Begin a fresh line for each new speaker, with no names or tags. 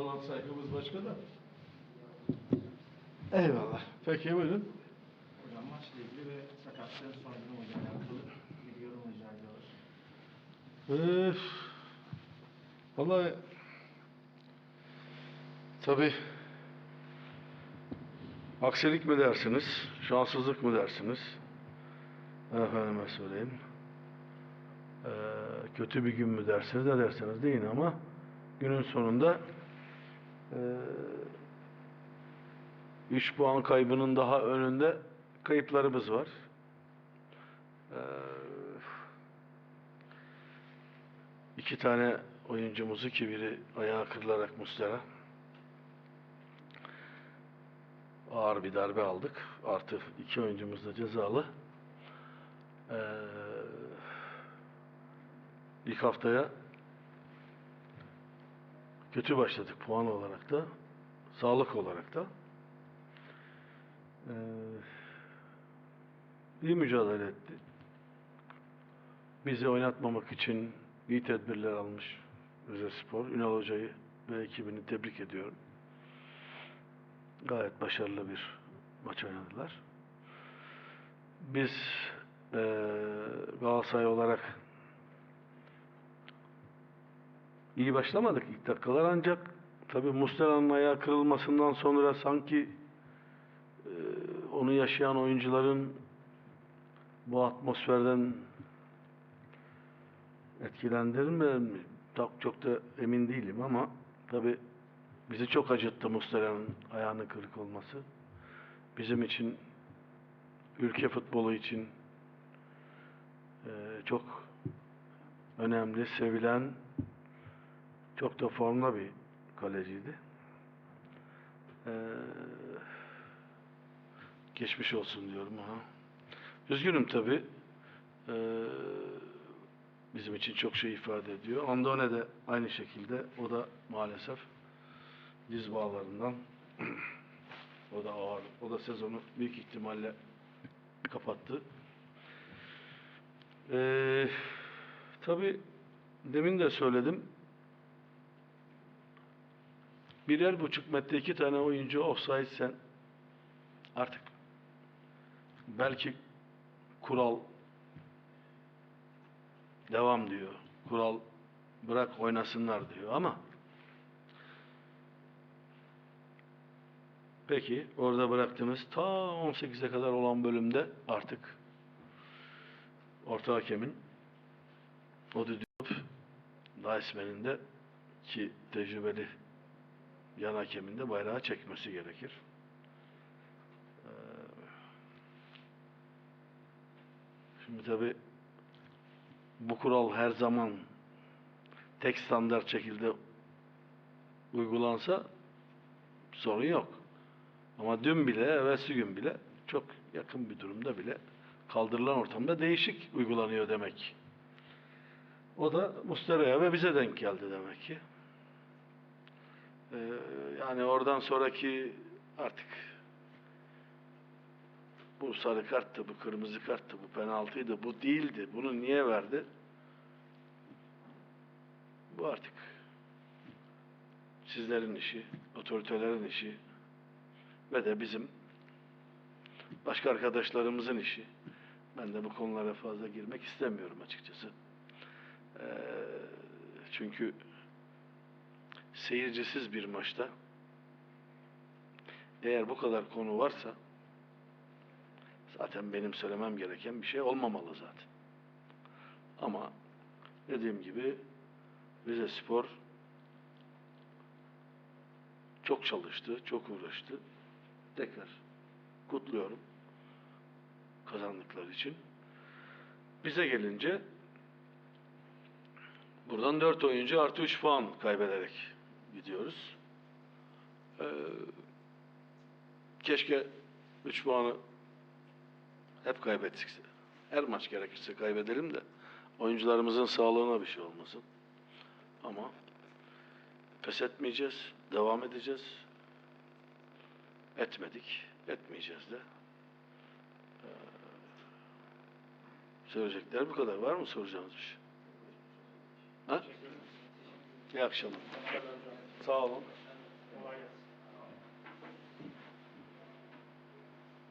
sayfamız başka da.
Eyvallah. Peki buyurun.
Hocam maçla ilgili ve sakatlığın sonucunu hocam alakalı bir yorum rica ediyoruz.
Üf. Vallahi tabi aksilik mi dersiniz, şanssızlık mı dersiniz? Efendime söyleyeyim. Ee, kötü bir gün mü dersiniz, ne derseniz deyin ama günün sonunda 3 puan kaybının daha önünde kayıplarımız var. Ee, İki tane oyuncumuzu ki biri ayağı kırılarak Muslera ağır bir darbe aldık. Artı iki oyuncumuz da cezalı. Ee, ilk haftaya kötü başladık puan olarak da sağlık olarak da. Ee, iyi mücadele etti. Bizi oynatmamak için iyi tedbirler almış Rizespor. Ünal Hoca'yı ve ekibini tebrik ediyorum. Gayet başarılı bir maç oynadılar. Biz eee Galatasaray olarak iyi başlamadık ilk dakikalar ancak tabi Muslera'nın ayağı kırılmasından sonra sanki eee, onu yaşayan oyuncuların bu atmosferden etkilendirir mi? Çok, çok da emin değilim ama tabi bizi çok acıttı Muslera'nın ayağının kırık olması. Bizim için ülke futbolu için eee, çok önemli, sevilen çok da formda bir kaleciydi. Eee, geçmiş olsun diyorum ona. Üzgünüm tabi. Eee bizim için çok şey ifade ediyor. Andone de aynı şekilde o da maalesef diz bağlarından o da ağır. O da sezonu büyük ihtimalle kapattı. Ee, Tabi demin de söyledim. Birer buçuk metre iki tane oyuncu offside sen artık belki kural devam diyor. Kural bırak oynasınlar diyor ama peki orada bıraktınız ta 18'e kadar olan bölümde artık orta hakemin o düdüğüp Daismen'in de ki tecrübeli yan hakemin de bayrağı çekmesi gerekir. Ee, Şimdi tabi bu kural her zaman tek standart şekilde uygulansa sorun yok. Ama dün bile, evvelsi gün bile çok yakın bir durumda bile kaldırılan ortamda değişik uygulanıyor demek. O da Mustera'ya ve bize denk geldi demek ki. Ee, yani oradan sonraki artık bu sarı karttı, bu kırmızı karttı, bu penaltıydı, bu değildi. Bunu niye verdi? Bu artık sizlerin işi, otoritelerin işi ve de bizim başka arkadaşlarımızın işi. Ben de bu konulara fazla girmek istemiyorum açıkçası. Ee, çünkü seyircisiz bir maçta eğer bu kadar konu varsa zaten benim söylemem gereken bir şey olmamalı zaten. Ama dediğim gibi Rize Spor çok çalıştı, çok uğraştı. Tekrar kutluyorum kazandıkları için. Bize gelince buradan 4 oyuncu artı 3 puan kaybederek gidiyoruz. Ee, keşke 3 puanı hep kaybetsek. Her maç gerekirse kaybedelim de oyuncularımızın sağlığına bir şey olmasın. Ama pes etmeyeceğiz, devam edeceğiz. Etmedik, etmeyeceğiz de. Ee, söyleyecekler bu kadar. Var mı soracağınız bir şey? Ha? İyi akşamlar. Sağ olun.